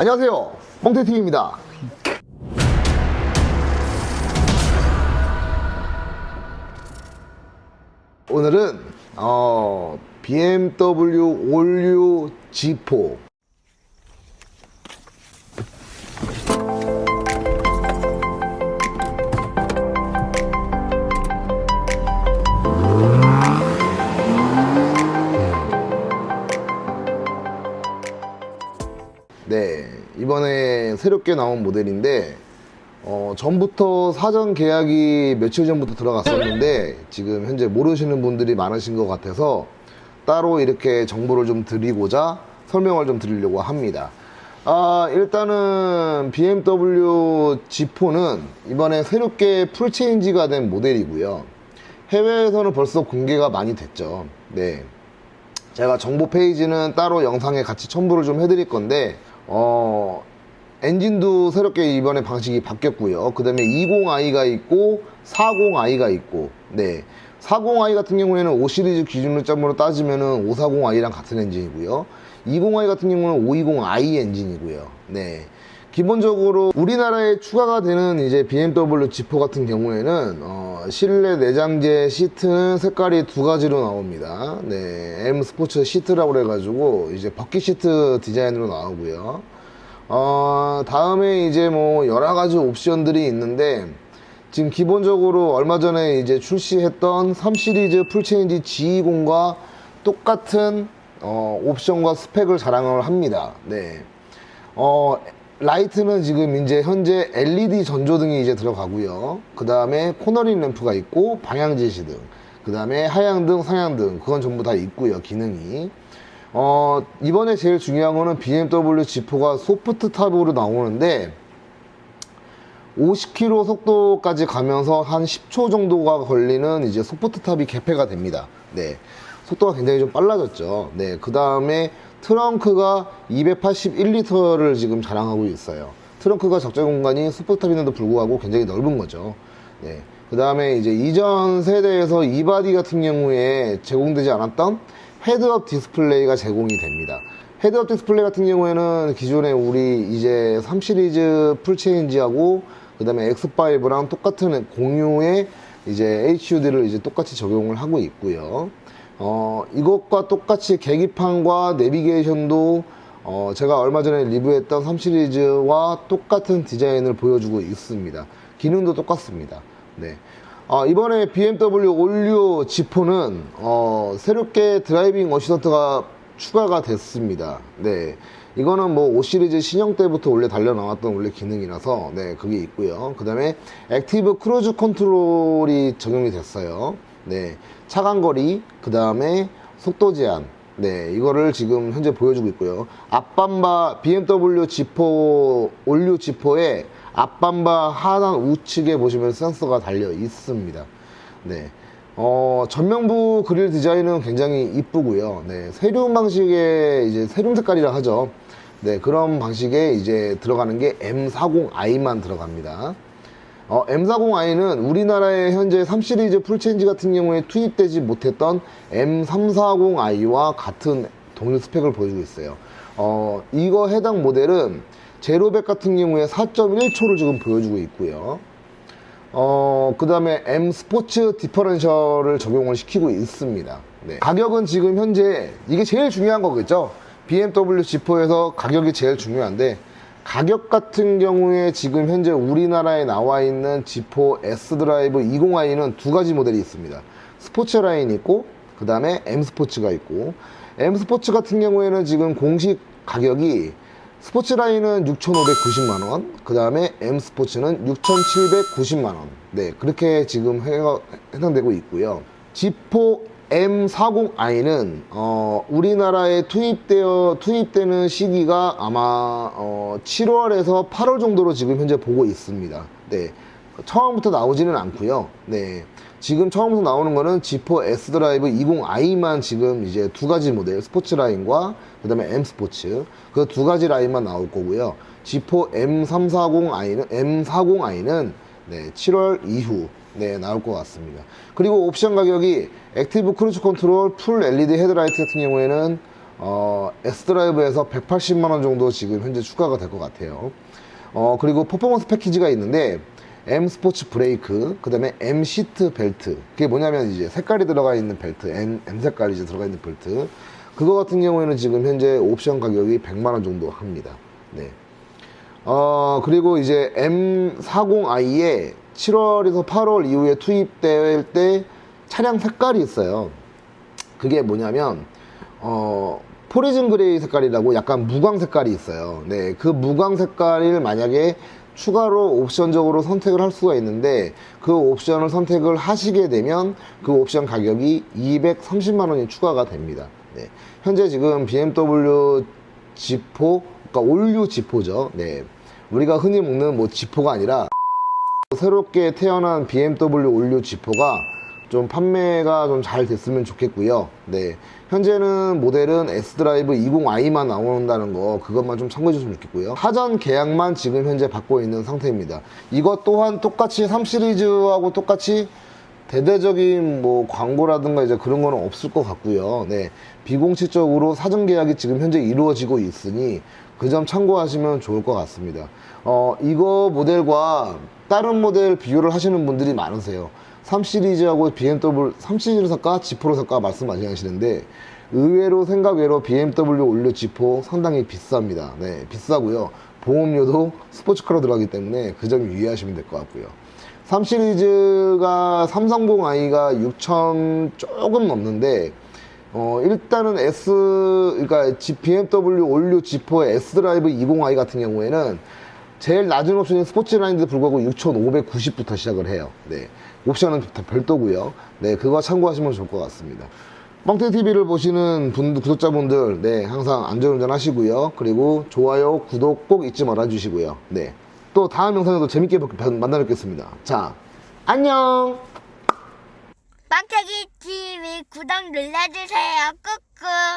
안녕하세요. 뻥태TV입니다. 오늘은 어, BMW 올류 G4 이번에 새롭게 나온 모델인데 어, 전부터 사전 계약이 며칠 전부터 들어갔었는데 지금 현재 모르시는 분들이 많으신 것 같아서 따로 이렇게 정보를 좀 드리고자 설명을 좀 드리려고 합니다. 아, 일단은 BMW G4는 이번에 새롭게 풀체인지가 된 모델이고요. 해외에서는 벌써 공개가 많이 됐죠. 네. 제가 정보 페이지는 따로 영상에 같이 첨부를 좀 해드릴 건데, 어, 엔진도 새롭게 이번에 방식이 바뀌었고요. 그 다음에 20i가 있고 40i가 있고, 네. 40i 같은 경우에는 5 시리즈 기준으로 점으로 따지면은 540i랑 같은 엔진이고요. 20i 같은 경우는 520i 엔진이고요. 네. 기본적으로 우리나라에 추가가 되는 이제 BMW G4 같은 경우에는 어, 실내 내장재 시트는 색깔이 두 가지로 나옵니다. 네, M 스포츠 시트라고 그래가지고 이제 버킷 시트 디자인으로 나오고요. 어, 다음에 이제 뭐 여러 가지 옵션들이 있는데 지금 기본적으로 얼마 전에 이제 출시했던 3 시리즈 풀체인지 G20과 똑같은 어, 옵션과 스펙을 자랑을 합니다. 네. 어, 라이트는 지금 이제 현재 LED 전조등이 이제 들어가고요. 그 다음에 코너링 램프가 있고 방향 지시등, 그 다음에 하향등, 상향등 그건 전부 다 있고요. 기능이. 어, 이번에 제일 중요한 거는 BMW G4가 소프트 탑으로 나오는데 50km 속도까지 가면서 한 10초 정도가 걸리는 이제 소프트 탑이 개폐가 됩니다. 네. 속도가 굉장히 좀 빨라졌죠. 네. 그 다음에 트렁크가 281리터를 지금 자랑하고 있어요. 트렁크가 적재 공간이 소프트탑인데도 불구하고 굉장히 넓은 거죠. 네. 그 다음에 이제 이전 세대에서 이바디 같은 경우에 제공되지 않았던 헤드업 디스플레이가 제공이 됩니다. 헤드업 디스플레이 같은 경우에는 기존에 우리 이제 3 시리즈 풀체인지하고 그 다음에 X5랑 똑같은 공유의 이제 HUD를 이제 똑같이 적용을 하고 있고요. 어, 이것과 똑같이 계기판과 내비게이션도 어, 제가 얼마 전에 리뷰했던 3 시리즈와 똑같은 디자인을 보여주고 있습니다. 기능도 똑같습니다. 네. 어, 이번에 BMW 올류 G4는 어, 새롭게 드라이빙 어시스턴트가 추가가 됐습니다. 네. 이거는 뭐 5 시리즈 신형 때부터 원래 달려 나왔던 원래 기능이라서 네, 그게 있고요. 그다음에 액티브 크루즈 컨트롤이 적용이 됐어요. 네. 차간거리, 그 다음에 속도 제한. 네, 이거를 지금 현재 보여주고 있고요. 앞밤바 BMW G4 올류 G4에 앞밤바 하단 우측에 보시면 센서가 달려 있습니다. 네. 어, 전면부 그릴 디자인은 굉장히 이쁘고요. 네, 세륜 방식의 이제 세륜 색깔이라 하죠. 네, 그런 방식에 이제 들어가는 게 M40i만 들어갑니다. 어, M40i는 우리나라에 현재 3 시리즈 풀체인지 같은 경우에 투입되지 못했던 M340i와 같은 동일 스펙을 보여주고 있어요. 어, 이거 해당 모델은 제로백 같은 경우에 4.1초를 지금 보여주고 있고요. 어, 그 다음에 M 스포츠 디퍼런셜을 적용을 시키고 있습니다. 네. 가격은 지금 현재 이게 제일 중요한 거겠죠? BMW G4에서 가격이 제일 중요한데 가격 같은 경우에 지금 현재 우리나라에 나와 있는 G4 S 드라이브 20i는 두 가지 모델이 있습니다. 스포츠 라인이 있고 그 다음에 M 스포츠가 있고 M 스포츠 같은 경우에는 지금 공식 가격이 스포츠 라인은 6,590만 원, 그 다음에 M 스포츠는 6,790만 원. 네, 그렇게 지금 해당되고 있고요. G4 M40i는, 어, 우리나라에 투입되어, 투입되는 시기가 아마, 어, 7월에서 8월 정도로 지금 현재 보고 있습니다. 네. 처음부터 나오지는 않고요. 네. 지금 처음부터 나오는 거는 G4 S 드라이브 20i만 지금 이제 두 가지 모델 스포츠 라인과 그다음에 M 스포츠 그 두 가지 라인만 나올 거고요. G4 M340i는 M40i는 네, 7월 이후 네, 나올 것 같습니다. 그리고 옵션 가격이 액티브 크루즈 컨트롤 풀 LED 헤드라이트 같은 경우에는 어, S드라이브에서 180만 원 정도 지금 현재 추가가 될 것 같아요. 어, 그리고 퍼포먼스 패키지가 있는데, M 스포츠 브레이크, 그 다음에 M 시트 벨트. 그게 뭐냐면 이제 색깔이 들어가 있는 벨트, M, M 색깔이 이제 들어가 있는 벨트. 그거 같은 경우에는 지금 현재 옵션 가격이 100만원 정도 합니다. 네. 어, 그리고 이제 M40i에 7월에서 8월 이후에 투입될 때 차량 색깔이 있어요. 그게 뭐냐면, 어, 포리즌 그레이 색깔이라고 약간 무광 색깔이 있어요. 네, 그 무광 색깔을 만약에 추가로 옵션적으로 선택을 할 수가 있는데 그 옵션을 선택을 하시게 되면 그 옵션 가격이 230만 원이 추가가 됩니다. 네, 현재 지금 BMW 지포, 그러니까 올류 지포죠. 네, 우리가 흔히 먹는 뭐 지포가 아니라 새롭게 태어난 BMW 올류 지포가 좀 판매가 좀 잘 됐으면 좋겠고요. 네. 현재는 모델은 S드라이브 20i만 나온다는 거 그것만 좀 참고해 주시면 좋겠고요. 사전 계약만 지금 현재 받고 있는 상태입니다. 이것 또한 똑같이 3 시리즈하고 똑같이 대대적인 뭐 광고라든가 이제 그런 거는 없을 것 같고요. 네. 비공식적으로 사전 계약이 지금 현재 이루어지고 있으니 그 점 참고하시면 좋을 것 같습니다. 어, 이거 모델과 다른 모델 비교를 하시는 분들이 많으세요. 3 시리즈하고 BMW 3 시리즈를 살까 지프로 살까 말씀 많이 하시는데 의외로 생각 외로 BMW 올류 지포 상당히 비쌉니다. 네, 비싸고요. 보험료도 스포츠카로 들어가기 때문에 그 점 유의하시면 될 것 같고요. 3 시리즈가 330i가 6천 조금 넘는데 어, 일단은 S, 그러니까 BMW 올류 지포의 S 드라이브 20i 같은 경우에는 제일 낮은 옵션인 스포츠 라인인데 불구하고 6,590부터 시작을 해요. 네. 옵션은 다 별도고요. 네, 그거 참고하시면 좋을 것 같습니다. 빵태 TV를 보시는 분 구독자분들, 네, 항상 안전운전 하시고요. 그리고 좋아요, 구독 꼭 잊지 말아 주시고요. 네. 또 다음 영상에도 재밌게 만나 뵙겠습니다. 자, 안녕! 빵태기 TV 구독 눌러주세요. 꾹꾹.